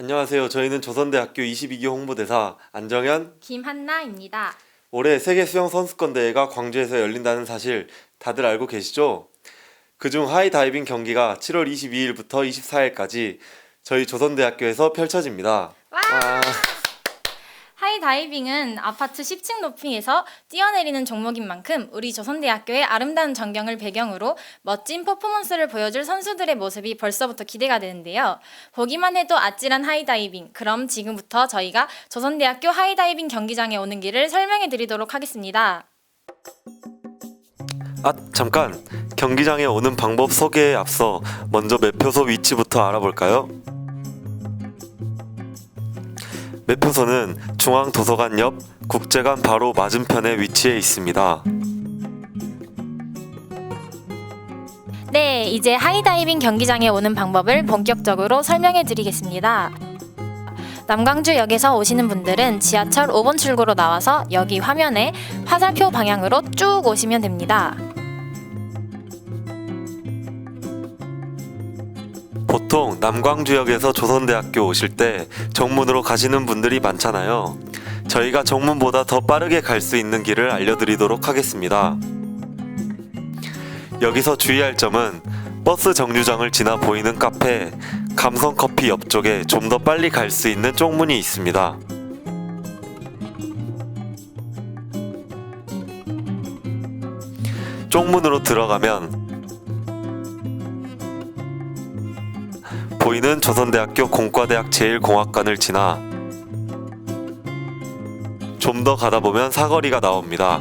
안녕하세요. 저희는 조선대학교 22기 홍보대사 안정현. 김한나입니다. 올해 세계 수영 선수권 대회가 광주에서 열린다는 사실 다들 알고 계시죠? 그중 하이다이빙 경기가 7월 22일부터 24일까지 저희 조선대학교에서 펼쳐집니다. 와! 아, 하이다이빙은 아파트 10층 높이에서 뛰어내리는 종목인 만큼 우리 조선대학교의 아름다운 전경을 배경으로 멋진 퍼포먼스를 보여줄 선수들의 모습이 벌써부터 기대가 되는데요. 보기만 해도 아찔한 하이다이빙. 그럼 지금부터 저희가 조선대학교 하이다이빙 경기장에 오는 길을 설명해 드리도록 하겠습니다. 아, 잠깐. 경기장에 오는 방법 소개에 앞서 먼저 매표소 위치부터 알아볼까요? 매표소는 중앙도서관 옆 국제관 바로 맞은편에 위치해 있습니다. 네, 이제 하이다이빙 경기장에 오는 방법을 본격적으로 설명해 드리겠습니다. 남광주역에서 오시는 분들은 지하철 5번 출구로 나와서 여기 화면에 화살표 방향으로 쭉 오시면 됩니다. 보통 남광주역에서 조선대학교 오실 때 정문으로 가시는 분들이 많잖아요. 저희가 정문보다 더 빠르게 갈 수 있는 길을 알려드리도록 하겠습니다. 여기서 주의할 점은 버스 정류장을 지나 보이는 카페 감성커피 옆쪽에 좀 더 빨리 갈 수 있는 쪽문이 있습니다. 쪽문으로 들어가면 보이는 조선대학교 공과대학 제1공학관을 지나 좀 더 가다 보면 사거리가 나옵니다.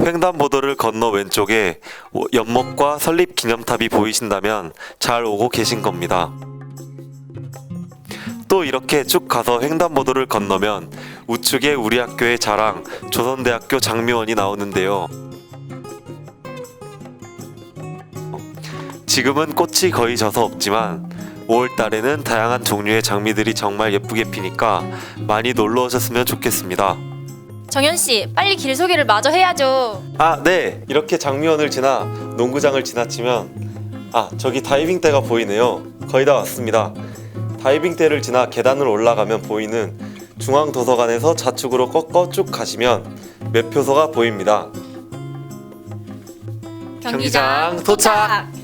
횡단보도를 건너 왼쪽에 오- 연못과 설립 기념탑이 보이신다면 잘 오고 계신 겁니다. 또 이렇게 쭉 가서 횡단보도를 건너면 우측에 우리 학교의 자랑 조선대학교 장미원이 나오는데요. 지금은 꽃이 거의 져서 없지만 5월 달에는 다양한 종류의 장미들이 정말 예쁘게 피니까 많이 놀러 오셨으면 좋겠습니다. 정현 씨, 빨리 길 소개를 마저 해야죠. 아, 네. 이렇게 장미원을 지나 농구장을 지나치면 아, 저기 다이빙대가 보이네요. 거의 다 왔습니다. 다이빙대를 지나 계단을 올라가면 보이는 중앙도서관에서 좌측으로 꺾어 쭉 가시면 매표소가 보입니다. 경기장 도착!